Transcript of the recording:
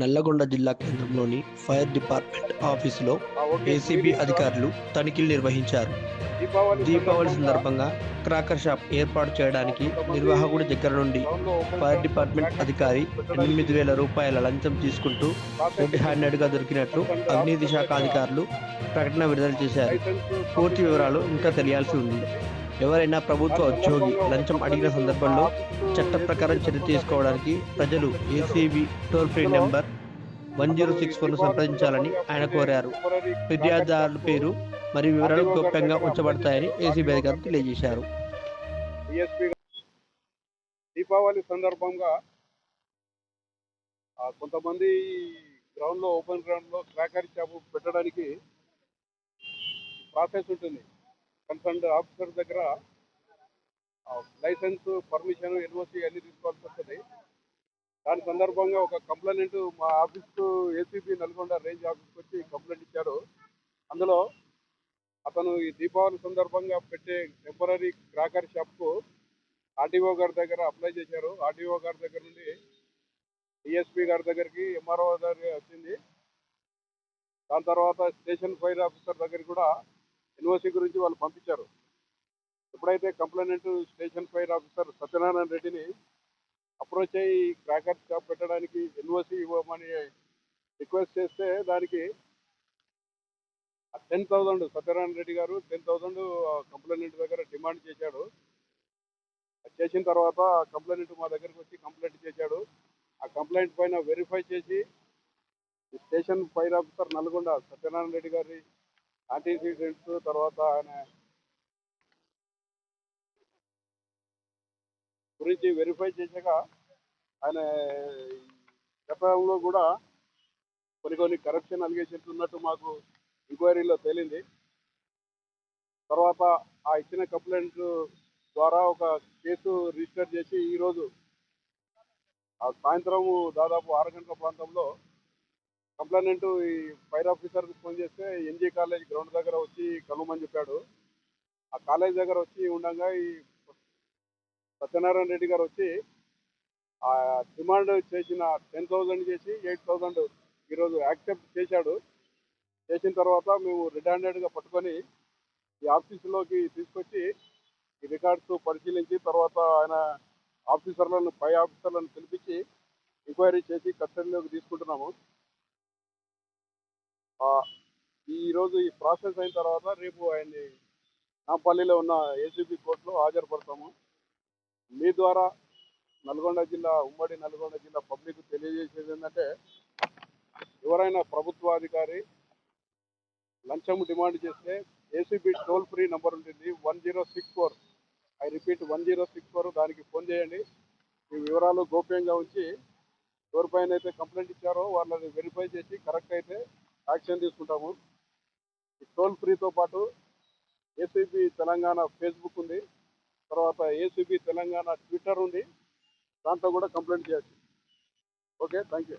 నల్లగొండ జిల్లా కేంద్రంలోని fire department ఆఫీసులో ఏసీబీ అధికారులు తనిఖీలు నిర్వహించారు. దీపావళి సందర్భంగా క్రాకర్ షాప్ ఏర్పాటు చేయడానికి నిర్వాహకుడి దగ్గర నుండి ఫైర్ డిపార్ట్మెంట్ అధికారి ఎనిమిది వేల రూపాయల లంచం తీసుకుంటూ రెడ్ హ్యాండెడ్గా దొరికినట్లు అవినీతి శాఖ అధికారులు ప్రకటన విడుదల చేశారు. పూర్తి వివరాలు ఇంకా తెలియాల్సి ఉంది. ఎవరైనా ప్రభుత్వ ఉద్యోగి లంచం అడిగిన సందర్భంలో చట్ట ప్రకారం చర్య తీసుకోవడానికి ప్రజలు ACB toll free number one zero six ఫోర్ను సంప్రదించాలని ఆయన కోరారు. ఫిర్యాదుదారుల పేరు మరియు వివరాలు గోప్యంగా ఉంచబడతాయని ఏసీబీ అధికారులు తెలియజేశారు. దీపావళి సందర్భంగా కొంతమంది గ్రౌండ్లో ఓపెన్ గ్రౌండ్లో చేప షాపు పెట్టడానికి ప్రాసెస్ ఉంటుంది. కన్సర్న్ ఆఫీసర్ దగ్గర లైసెన్స్ పర్మిషన్ ఎన్ఓసి అన్ని తీసుకోవాల్సి వస్తుంది. దాని సందర్భంగా ఒక కంప్లైంట్ మా ఆఫీస్కు ఏసీబీ నల్గొండ రేంజ్ ఆఫీస్కి వచ్చి కంప్లైంట్ ఇచ్చారు. అందులో అతను ఈ దీపావళి సందర్భంగా పెట్టే టెంపరీ క్రాకర్ షాప్కు ఆర్డీఓ గారి దగ్గర అప్లై చేశారు. ఆర్డీఓ గారి దగ్గర నుండి డిఎస్పీ గారి దగ్గరికి ఎంఆర్ఓ దగ్గర వచ్చింది. దాని తర్వాత స్టేషన్ ఫైర్ ఆఫీసర్ దగ్గర కూడా ఎన్ఓసీ గురించి వాళ్ళు పంపించారు. ఎప్పుడైతే complaint station fire officer Satyanarayana రెడ్డిని అప్రోచ్ అయ్యి క్రాకర్ షాప్ పెట్టడానికి ఎన్ఓసి ఇవ్వమని రిక్వెస్ట్ చేస్తే దానికి టెన్ థౌజండ్ సత్యనారాయణ రెడ్డి గారు టెన్ థౌజండ్ కంప్లైంట్ దగ్గర డిమాండ్ చేశాడు. అది చేసిన తర్వాత కంప్లైంట్ మా దగ్గరకు వచ్చి కంప్లైంట్ చేశాడు. ఆ కంప్లైంట్ పైన వెరిఫై చేసి station fire officer Nalgonda Satyanarayana Reddy గారి యాంటీసీడెంట్స్ తర్వాత ఆయన గురించి వెరిఫై చేశాక ఆయన గతంలో కూడా కొన్ని కొన్ని కరప్షన్ అలిగేషన్స్ ఉన్నట్టు మాకు ఎంక్వైరీలో తేలింది. తర్వాత ఆ ఇచ్చిన కంప్లైంట్ ద్వారా ఒక కేసు రిజిస్టర్ చేసి ఈరోజు ఆ సాయంత్రం దాదాపు ఆరు గంటల ప్రాంతంలో కంప్లైంట్ ఈ ఫైర్ ఆఫీసర్కి ఫోన్ చేస్తే ఎన్జీ కాలేజ్ గ్రౌండ్ దగ్గర వచ్చి కలవమని చెప్పాడు. ఆ కాలేజ్ దగ్గర వచ్చి ఉండగా ఈ సత్యనారాయణ రెడ్డి గారు వచ్చి ఆ డిమాండ్ చేసిన టెన్ థౌజండ్ చేసి ఎయిట్ థౌజండ్ ఈరోజు యాక్సెప్ట్ చేశాడు. చేసిన తర్వాత మేము రెడ్ హ్యాండెడ్గా పట్టుకొని ఈ ఆఫీసులోకి తీసుకొచ్చి ఈ రికార్డ్స్ పరిశీలించి తర్వాత ఆయన ఆఫీసర్లను పై ఆఫీసర్లను పిలిపించి ఎంక్వైరీ చేసి కస్టడీలోకి తీసుకుంటున్నాము. ఈరోజు ఈ ప్రాసెస్ అయిన తర్వాత రేపు ఆయన్ని నాంపల్లిలో ఉన్న ఏసీబీ కోర్టులో హాజరుపడతాము. మీ ద్వారా నల్గొండ జిల్లా ఉమ్మడి నల్గొండ జిల్లా పబ్లిక్ తెలియజేసేది ఏంటంటే ఎవరైనా ప్రభుత్వాధికారి లంచం డిమాండ్ చేస్తే ఏసీబీ టోల్ ఫ్రీ నెంబర్ ఉంటుంది. One zero six four. I repeat one zero six four దానికి ఫోన్ చేయండి. ఈ వివరాలు గోప్యంగా ఉంచి ఎవరిపైన అయితే కంప్లైంట్ ఇచ్చారో వాళ్ళని వెరిఫై చేసి కరెక్ట్ అయితే యాక్షన్ తీసుకుంటాము. ఈ టోల్ ఫ్రీతో పాటు ఏసీబీ తెలంగాణ ఫేస్బుక్ ఉంది. తర్వాత ఏసీబీ తెలంగాణ ట్విట్టర్ ఉంది. దాంట్లో కూడా కంప్లైంట్ చేయొచ్చు ఓకే థ్యాంక్ యూ